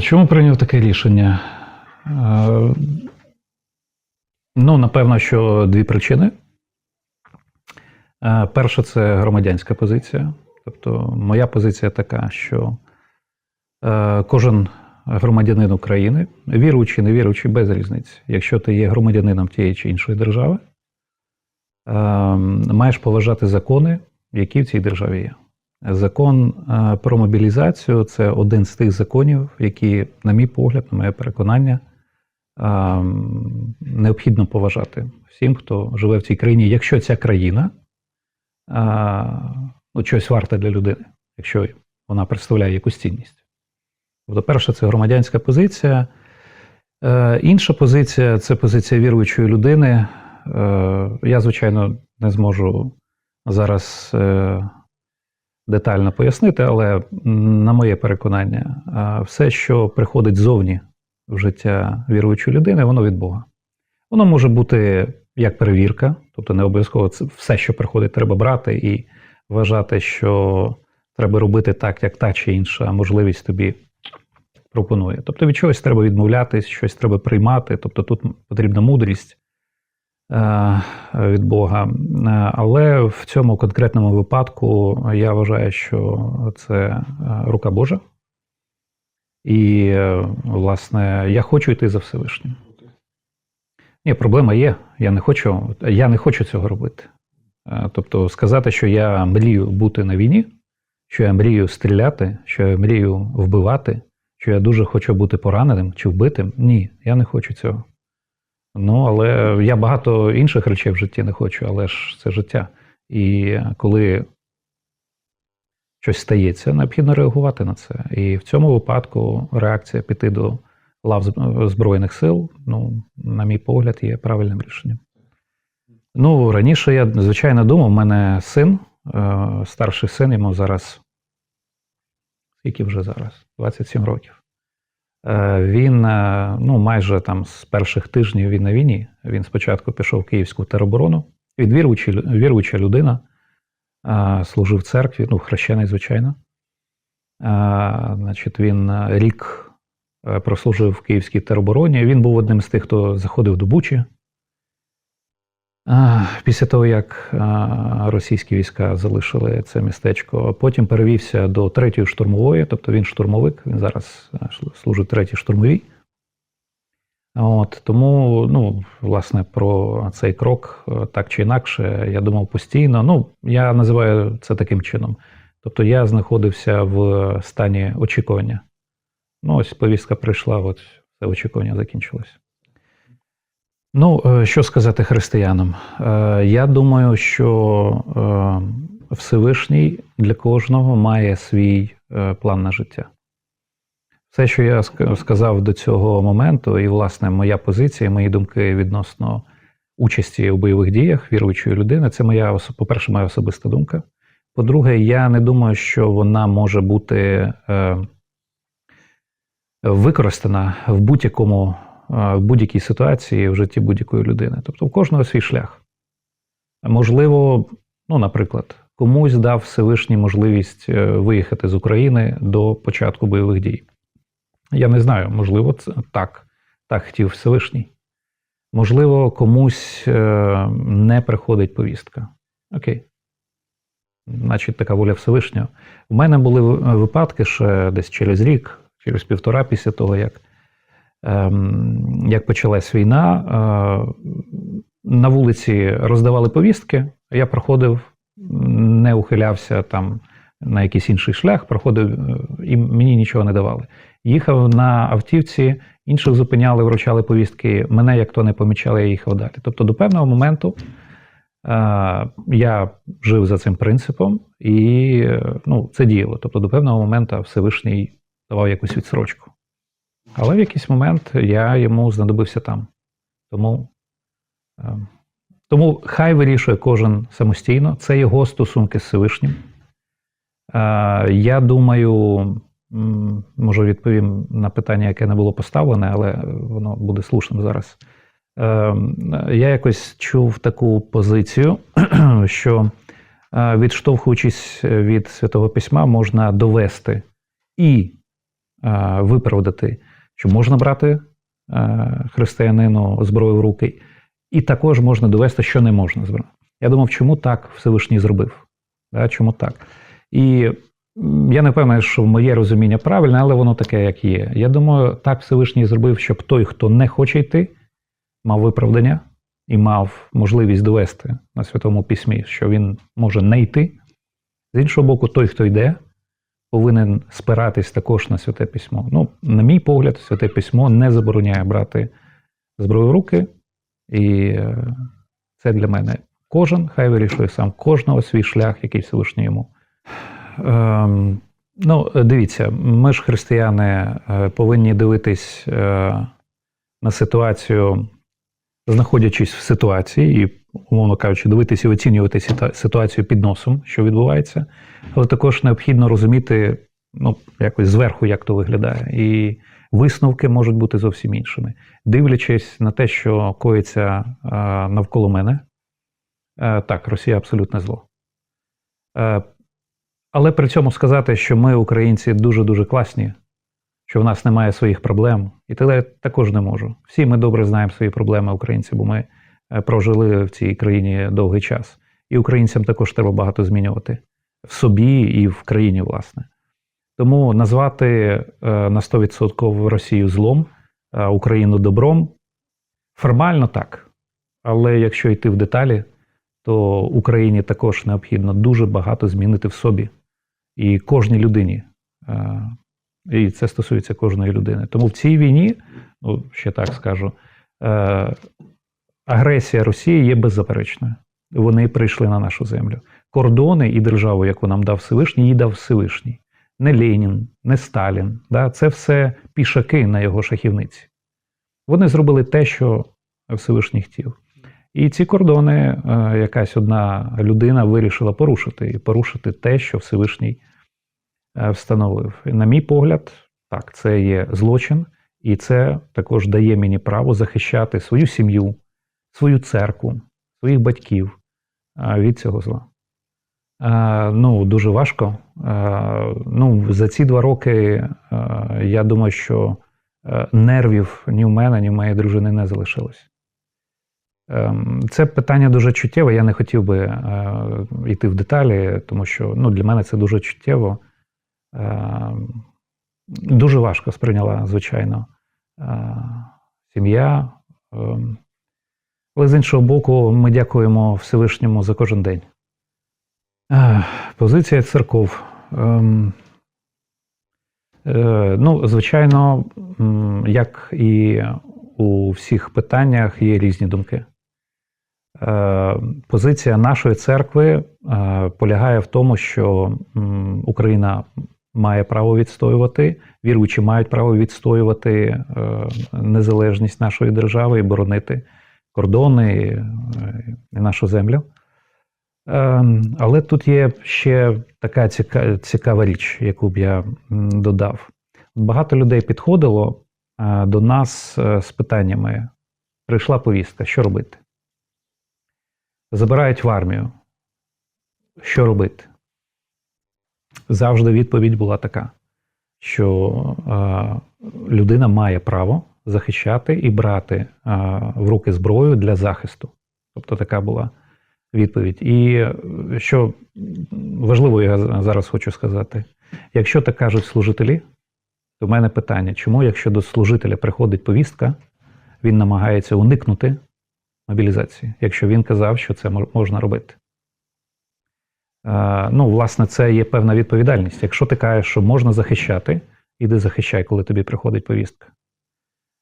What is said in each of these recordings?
Чому прийняв таке рішення? Ну, напевно, що дві причини. Перша це громадянська позиція. Тобто, моя позиція така, що кожен громадянин України, віруючий, невіруючий, без різниці, якщо ти є громадянином тієї чи іншої держави, маєш поважати закони, які в цій державі є. Закон е, про мобілізацію це один з тих законів, які, на мій погляд, на моє переконання, е, необхідно поважати всім, хто живе в цій країні, якщо ця країна е, ну, щось варта для людини, якщо вона представляє якусь цінність. Тобто, перше, це громадянська позиція. Інша позиція це позиція віруючої людини. Я, звичайно, не зможу зараз детально пояснити, але на моє переконання, все, що приходить ззовні в життя віруючої людини, воно від Бога. Воно може бути як перевірка, тобто не обов'язково це все, що приходить, треба брати і вважати, що треба робити так, як та чи інша можливість тобі пропонує. Тобто від чогось треба відмовлятись, щось треба приймати. Тобто тут потрібна мудрість від Бога. Е, Але в цьому конкретному випадку я вважаю, що це е, рука Божа. І, е, власне, я хочу йти за Всевишнім. Ні, проблема є. Я не хочу, я не хочу цього робити. Е, Тобто сказати, що я мрію бути на війні, що я мрію стріляти, що я мрію вбивати, що я дуже хочу бути пораненим чи вбитим. Ні, я не хочу цього. Ну, але я багато інших речей в житті не хочу, але ж це життя. І коли щось стається, необхідно реагувати на це. І в цьому випадку реакція піти до лав Збройних сил, ну, на мій погляд, є правильним рішенням. Ну, раніше я, звичайно, думав, у мене син, е, старший син, йому зараз. Скільки вже зараз? 27 років. Е, Він е, ну, майже там з перших тижнів він на війні. Він спочатку пішов в Київську тероборону. Він віруючий, віруюча людина, е, служив в церкві, ну, хрещений, звичайно. Значить, він рік прослужив в Київській теробороні. Він був одним з тих, хто заходив до Бучі. Після того, як російські війська залишили це містечко, потім перевівся до третьої штурмової, тобто він штурмовик, він зараз служить третій штурмовій. От, тому, ну, власне, про цей крок е, так чи інакше, я думав постійно. Ну, я називаю це таким чином. Тобто я знаходився в стані очікування. Ну, ось повістка прийшла, от це очікування закінчилось. Ну, е, що сказати християнам? Е, Я думаю, що е, Всевишній для кожного має свій план на життя. Все, що я сказав до цього моменту, і, власне, моя позиція, мої думки відносно участі у бойових діях віруючої людини, це моя, по-перше, моя особиста думка. По-друге, я не думаю, що вона може бути використана в будь-якому в будь-якій ситуації в житті будь-якої людини. Тобто у кожного свій шлях. Можливо, ну, наприклад, комусь дав Всевишній можливість е, виїхати з України до початку бойових дій. Я не знаю, можливо, це так, так хотів Всевишній. Можливо, комусь е, не приходить повістка. Окей. Значить, така воля Всевишнього. У мене були випадки ще десь через рік, через півтора після того, як, як почалась війна. Е, на вулиці роздавали повістки, я проходив, не ухилявся там на якийсь інший шлях, проходив е, і мені нічого не давали. Їхав на автівці, інших зупиняли, вручали повістки. Мене як то не помічали, я їхав далі. Тобто до певного моменту е, я жив за цим принципом, і ну, це діяло. Тобто до певного моменту Всевишній давав якусь відсрочку. Але в якийсь момент я йому знадобився там. Тому, е, тому хай вирішує кожен самостійно. Це його стосунки з Всевишнім. Е, Я думаю, може відповім на питання, яке не було поставлене, але воно буде слушним зараз. Е, Я якось чув таку позицію, що відштовхуючись від Святого Письма, можна довести і виправдати, що можна брати е, християнину зброю в руки, і також можна довести, що не можна зброю. Я думав, чому так Всевишній зробив? Чому так? І я не впевнений, що моє розуміння правильне, але воно таке, як є. Я думаю, так Всевишній зробив, щоб той, хто не хоче йти, мав виправдання і мав можливість довести на Святому Письмі, що він може не йти. З іншого боку, той, хто йде, повинен спиратись також на святе письмо. Ну, на мій погляд, святе письмо не забороняє брати зброю в руки, і е, це для мене кожен хай вирішує сам кожного свій шлях, який Всевишній йому. Ем, ну, дивіться, ми ж християни е, повинні дивитись е, на ситуацію, знаходячись в ситуації, і, умовно кажучи, дивитися і оцінювати ситуацію під носом, що відбувається, але також необхідно розуміти ну, якось зверху, як то виглядає. І висновки можуть бути зовсім іншими. Дивлячись на те, що коїться е, навколо мене, е, так, Росія абсолютне зло. Е, але при цьому сказати, що ми, українці, дуже-дуже класні, що в нас немає своїх проблем, і те також не можу. Всі ми добре знаємо свої проблеми, українці, бо ми прожили в цій країні довгий час. І українцям також треба багато змінювати в собі і в країні, власне. Тому назвати е, на 100% Росію злом, а Україну добром формально так. Але якщо йти в деталі, то Україні також необхідно дуже багато змінити в собі і кожній людині. Е, І це стосується кожної людини. Тому в цій війні, ну ще так скажу, е, агресія Росії є беззаперечною. Вони прийшли на нашу землю. Кордони і державу, яку нам дав Всевишній, їй дав Всевишній. Не Ленін, не Сталін. Да? Це все пішаки на його шахівниці. Вони зробили те, що Всевишній хотів. І ці кордони е, якась одна людина вирішила порушити, і порушити те, що Всевишній е, встановив. І, на мій погляд, так, це є злочин, і це також дає мені право захищати свою сім'ю, свою церкву, своїх батьків е, від цього зла. Е, Ну, дуже важко. Е, Ну, за ці два роки е, я думаю, що нервів ні в мене, ні в моєї дружини не залишилось. Ем, Це питання дуже чуттєве. Я не хотів би йти в деталі, тому що ну, для мене це дуже чуттєво. Ем, Дуже важко сприйняла, звичайно, сім'я. Ем, Але з іншого боку, ми дякуємо Всевишньому за кожен день. Позиція церков. Ем, е, Ну, звичайно, як і у всіх питаннях є різні думки. Е, Позиція нашої церкви е, полягає в тому, що Україна має право відстоювати, віруючі мають право відстоювати незалежність нашої держави і боронити кордони і нашу землю. Ем, Але тут є ще така цікава річ, яку б я додав. Багато людей підходило е, до нас е, з питаннями: прийшла повістка, що робити? Забирають в армію. Що робити? Завжди відповідь була така, що е, людина має право захищати і брати в руки зброю для захисту. Тобто така була відповідь. І е, що важливо, я зараз хочу сказати: якщо так кажуть служителі, то в мене питання: чому, якщо до служителя приходить повістка, він намагається уникнути мобілізації, якщо він казав, що це можна робити? Е, Ну, власне, це є певна відповідальність. Якщо ти кажеш, що можна захищати, іди захищай, коли тобі приходить повістка.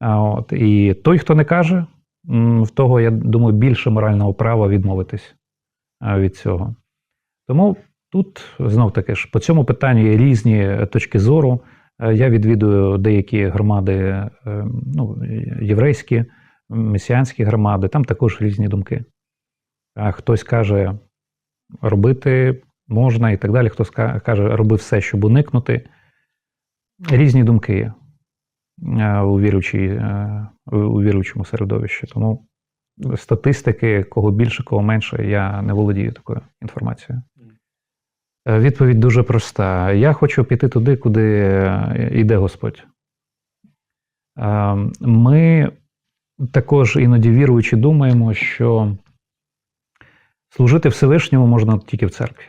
От, і той, хто не каже, в того, я думаю, більше морального права відмовитись е, від цього. Тому тут знов таки ж по цьому питанню є різні е, точки зору. Е, Я відвідую деякі громади, ну, єврейські, месіанські громади, там також різні думки. А хтось каже, робити можна і так далі. Хтось каже, роби все, щоб уникнути. Різні думки є у, віруючій, е, у віруючому середовищі. Тому статистики, кого більше, кого менше, я не володію такою інформацією. Е, Відповідь дуже проста. Я хочу піти туди, куди е, йде Господь. Е, Ми також іноді віруючи думаємо, що служити Всевишньому можна тільки в церкві.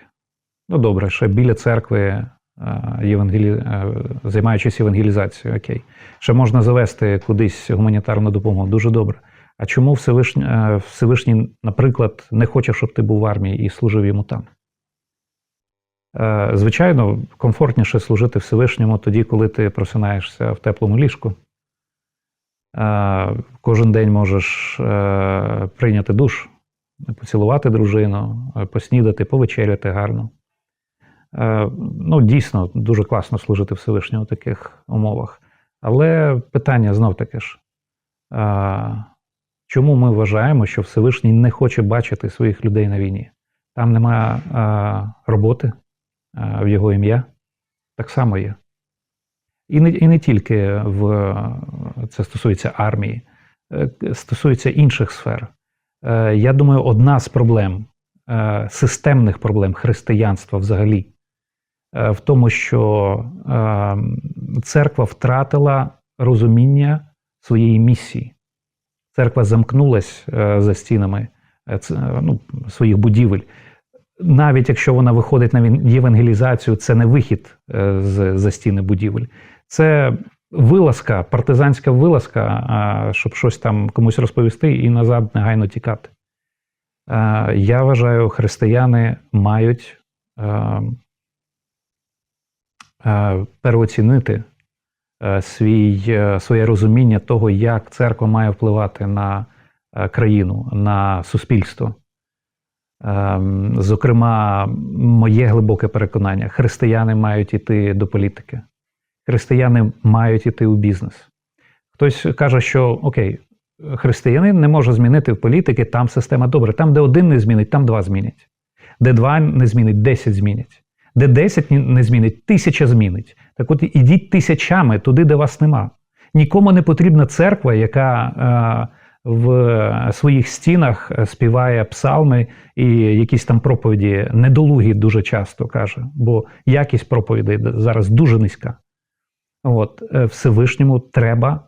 Ну, добре, ще біля церкви, е, євангелі... е, займаючись евангелізацією, окей. Ще можна завести кудись гуманітарну допомогу. Дуже добре. А чому Всевишній, е, Всевишній, наприклад, не хоче, щоб ти був в армії і служив йому там? Е, Звичайно, комфортніше служити Всевишньому тоді, коли ти просинаєшся в теплому ліжку. Е, Кожен день можеш е, прийняти душ, поцілувати дружину, е, поснідати, повечеряти гарно. Е, Ну, дійсно, дуже класно служити Всевишньому в таких умовах. Але питання знов таке ж. е, Чому ми вважаємо, що Всевишній не хоче бачити своїх людей на війні? Там немає е, роботи, в його ім'я, так само є. І не, і не тільки в це стосується армії, стосується інших сфер. Я думаю, одна з проблем, системних проблем християнства взагалі, в тому, що е, церква втратила розуміння своєї місії. Церква замкнулась е, за стінами е, е, ну, своїх будівель навіть якщо вона виходить на євангелізацію, це не вихід е, за стіни будівель. Це вилазка, партизанська вилазка, щоб щось там комусь розповісти і назад негайно тікати. Е, Я вважаю, християни мають е, е, переоцінити е, свій, е, своє розуміння того, як церква має впливати на е, країну, на суспільство. Ем, Зокрема, моє глибоке переконання: християни мають іти до політики, християни мають іти у бізнес. Хтось каже, що окей, християнин не може змінити в політики, там система добре. Там, де один не змінить, там два змінять. Де два не змінить, десять змінять. Де десять ні- не змінить, тисяча змінить. Так от ідіть тисячами туди, де вас нема. Нікому не потрібна церква, яка е, в своїх стінах е, співає псалми і якісь там проповіді недолугі дуже часто каже, бо якість проповідей зараз дуже низька. От е, Всевишньому треба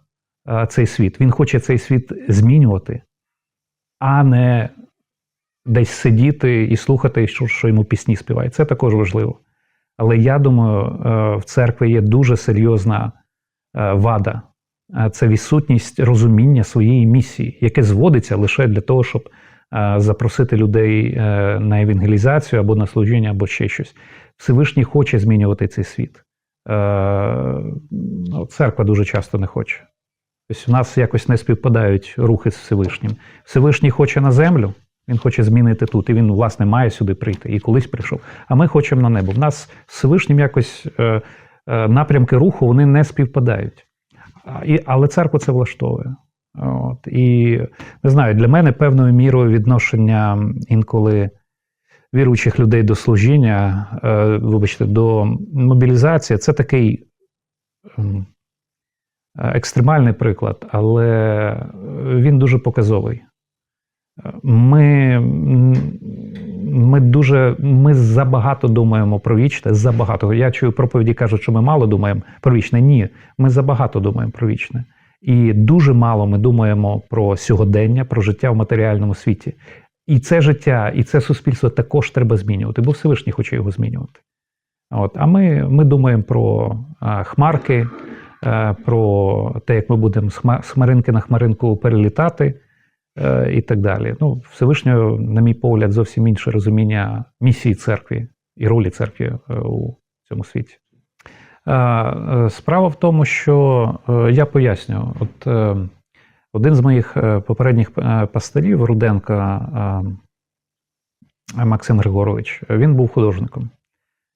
цей світ. Він хоче цей світ змінювати, а не десь сидіти і слухати, що, що йому пісні співають. Це також важливо. Але я думаю, е, в церкві є дуже серйозна е, вада. Е, Це відсутність розуміння своєї місії, яке зводиться лише для того, щоб запросити людей на евангелізацію або на служіння, або ще щось. Всевишній хоче змінювати цей світ. Ну, Церква дуже часто не хоче. Тобто у нас якось не співпадають рухи з Всевишнім. Всевишній хоче на землю, він хоче змінити тут, і він, власне, має сюди прийти і колись прийшов. А ми хочемо на небо. В нас з Всевишнім якось е, е, напрямки руху вони не співпадають. А, і, але церкву це влаштовує. От, і не знаю, для мене певною мірою відношення інколи віруючих людей до служіння, е, вибачте, до мобілізації це такий ем, е, екстремальний приклад, але він дуже показовий. Ми, ми дуже ми забагато думаємо про вічне. Забагато. Я чую проповіді кажуть, що ми мало думаємо про вічне. Ні, ми забагато думаємо про вічне. І дуже мало ми думаємо про сьогодення, про життя в матеріальному світі. І це життя, і це суспільство також треба змінювати, бо Всевишній хоче його змінювати. От. А ми, ми думаємо про а, хмарки, е, про те, як ми будемо з хмаринки на хмаринку перелітати і так далі. Ну, Всевишнього, на мій погляд, зовсім інше розуміння місії церкви і ролі церкви е, у цьому світі. Е, е, Справа в тому, що е, я поясню, от е, один з моїх е, попередніх е, пастирів, Руденка е, Максим Григорович, він був художником.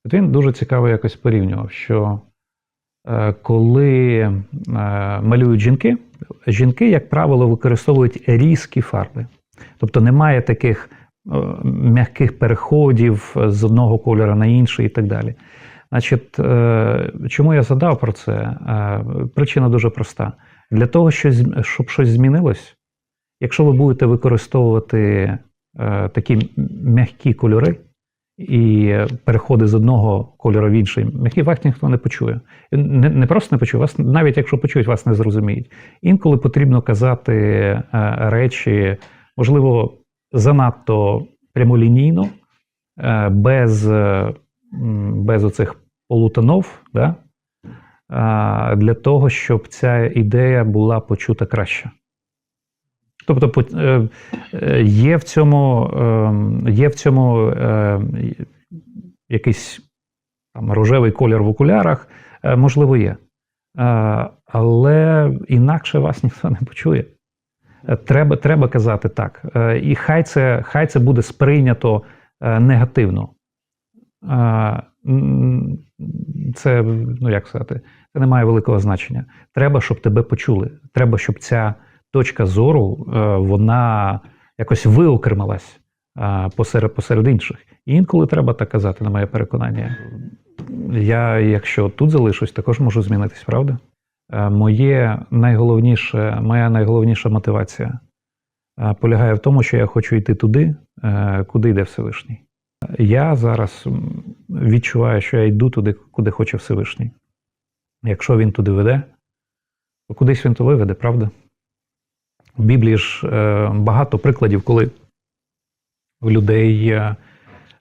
От він дуже цікаво якось порівнював, що е, коли е, малюють жінки, жінки, як правило, використовують різкі фарби. Тобто немає таких е, м'яких переходів з одного кольору на інший і так далі. Значить, е, чому я задав про це? Е, Причина дуже проста. Для того, що щоб щось змінилось, якщо ви будете використовувати такі м'які кольори, і переходи з одного кольору в інший, який вас ніхто не почує. Не, не просто не почує, вас навіть якщо почують, вас не зрозуміють. Інколи потрібно казати е, речі, можливо, занадто прямолінійно, е, без, е, без оцих полутонов, да? для того, щоб ця ідея була почута краще. Тобто е, е, є в цьому, е, є в цьому е, якийсь там, рожевий колір в окулярах, можливо, є. Але інакше вас ніхто не почує. Треба, треба казати так. І хай це, хай це буде сприйнято негативно. Це, ну як сказати, це не має великого значення. Треба, щоб тебе почули. Треба, щоб ця точка зору е, вона якось виокремилась е, посеред, посеред інших. І інколи треба так казати, на моє переконання. Я, якщо тут залишусь, також можу змінитись, правда? Е, Моє найголовніше, моя найголовніша мотивація полягає в тому, що я хочу йти туди, куди йде Всевишній. Я зараз відчуваю, що я йду туди, куди хоче Всевишній. Якщо він туди веде, то кудись він то виведе, правда? В Біблії ж е, багато прикладів, коли у людей е,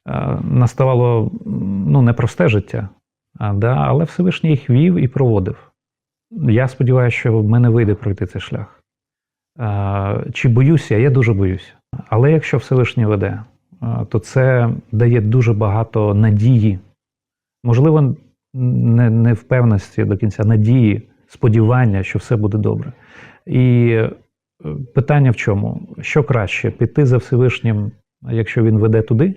е, наставало ну, непросте життя, але Всевишній їх вів і проводив. Я сподіваюся, що в мене вийде пройти цей шлях. Чи боюся? Я дуже боюся. Але якщо Всевишній веде, то це дає дуже багато надії. Можливо, не, не впевненості до кінця, надії, сподівання, що все буде добре. І питання в чому? Що краще піти за Всевишнім, якщо він веде туди,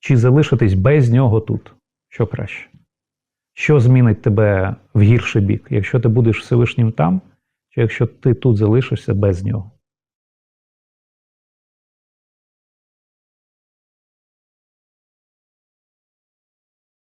чи залишитись без нього тут? Що краще? Що змінить тебе в гірший бік, якщо ти будеш Всевишнім там, чи якщо ти тут залишишся без нього?